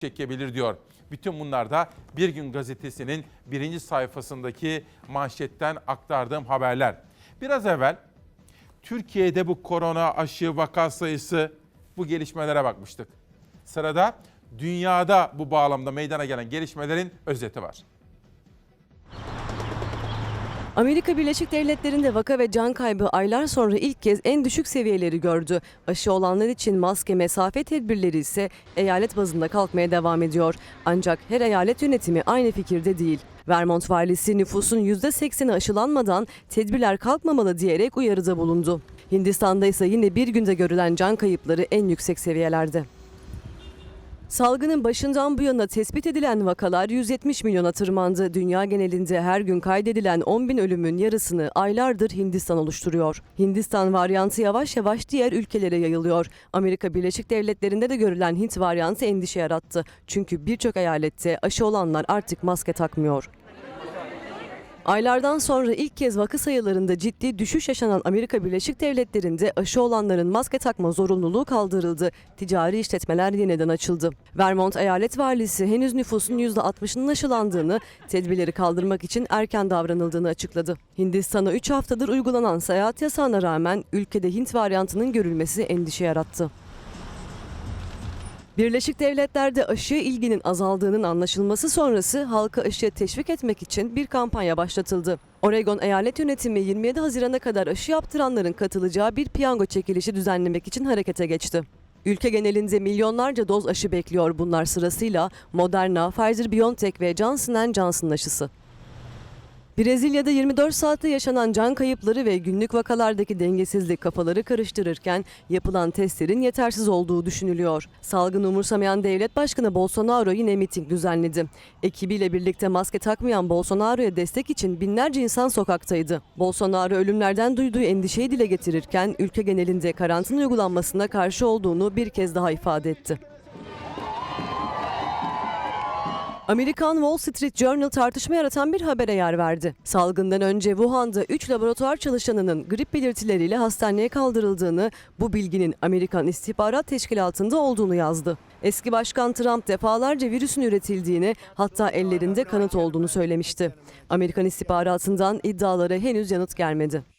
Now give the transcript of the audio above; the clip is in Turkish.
çekebilir diyor. Bütün bunlar da Bir Gün Gazetesi'nin birinci sayfasındaki manşetten aktardığım haberler. Biraz evvel Türkiye'de bu korona aşı vaka sayısı bu gelişmelere bakmıştık. Sırada dünyada bu bağlamda meydana gelen gelişmelerin özeti var. Amerika Birleşik Devletleri'nde vaka ve can kaybı aylar sonra ilk kez en düşük seviyeleri gördü. Aşı olanlar için maske, mesafe tedbirleri ise eyalet bazında kalkmaya devam ediyor. Ancak her eyalet yönetimi aynı fikirde değil. Vermont valisi nüfusun %80'i aşılanmadan tedbirler kalkmamalı diyerek uyarıda bulundu. Hindistan'da ise yine bir günde görülen can kayıpları en yüksek seviyelerde. Salgının başından bu yana tespit edilen vakalar 170 milyona tırmandı. Dünya genelinde her gün kaydedilen 10 bin ölümün yarısını aylardır Hindistan oluşturuyor. Hindistan varyantı yavaş yavaş diğer ülkelere yayılıyor. Amerika Birleşik Devletleri'nde de görülen Hint varyantı endişe yarattı. Çünkü birçok eyalette aşı olanlar artık maske takmıyor. Aylardan sonra ilk kez vaka sayılarında ciddi düşüş yaşanan Amerika Birleşik Devletleri'nde aşı olanların maske takma zorunluluğu kaldırıldı. Ticari işletmeler yeniden açıldı. Vermont eyalet valisi henüz nüfusun %60'ının aşılandığını, tedbirleri kaldırmak için erken davranıldığını açıkladı. Hindistan'a 3 haftadır uygulanan seyahat yasağına rağmen ülkede Hint varyantının görülmesi endişe yarattı. Birleşik Devletler'de aşıya ilginin azaldığının anlaşılması sonrası halka aşıya teşvik etmek için bir kampanya başlatıldı. Oregon eyalet yönetimi 27 Haziran'a kadar aşı yaptıranların katılacağı bir piyango çekilişi düzenlemek için harekete geçti. Ülke genelinde milyonlarca doz aşı bekliyor bunlar sırasıyla Moderna, Pfizer-BioNTech ve Johnson Johnson aşısı. Brezilya'da 24 saatte yaşanan can kayıpları ve günlük vakalardaki dengesizlik kafaları karıştırırken yapılan testlerin yetersiz olduğu düşünülüyor. Salgın umursamayan devlet başkanı Bolsonaro yine miting düzenledi. Ekibiyle birlikte maske takmayan Bolsonaro'ya destek için binlerce insan sokaktaydı. Bolsonaro ölümlerden duyduğu endişeyi dile getirirken ülke genelinde karantina uygulanmasına karşı olduğunu bir kez daha ifade etti. Amerikan Wall Street Journal tartışma yaratan bir habere yer verdi. Salgından önce Wuhan'da 3 laboratuvar çalışanının grip belirtileriyle hastaneye kaldırıldığını, bu bilginin Amerikan İstihbarat Teşkilatı'nda olduğunu yazdı. Eski Başkan Trump defalarca virüsün üretildiğini, hatta ellerinde kanıt olduğunu söylemişti. Amerikan istihbaratından iddialara henüz yanıt gelmedi.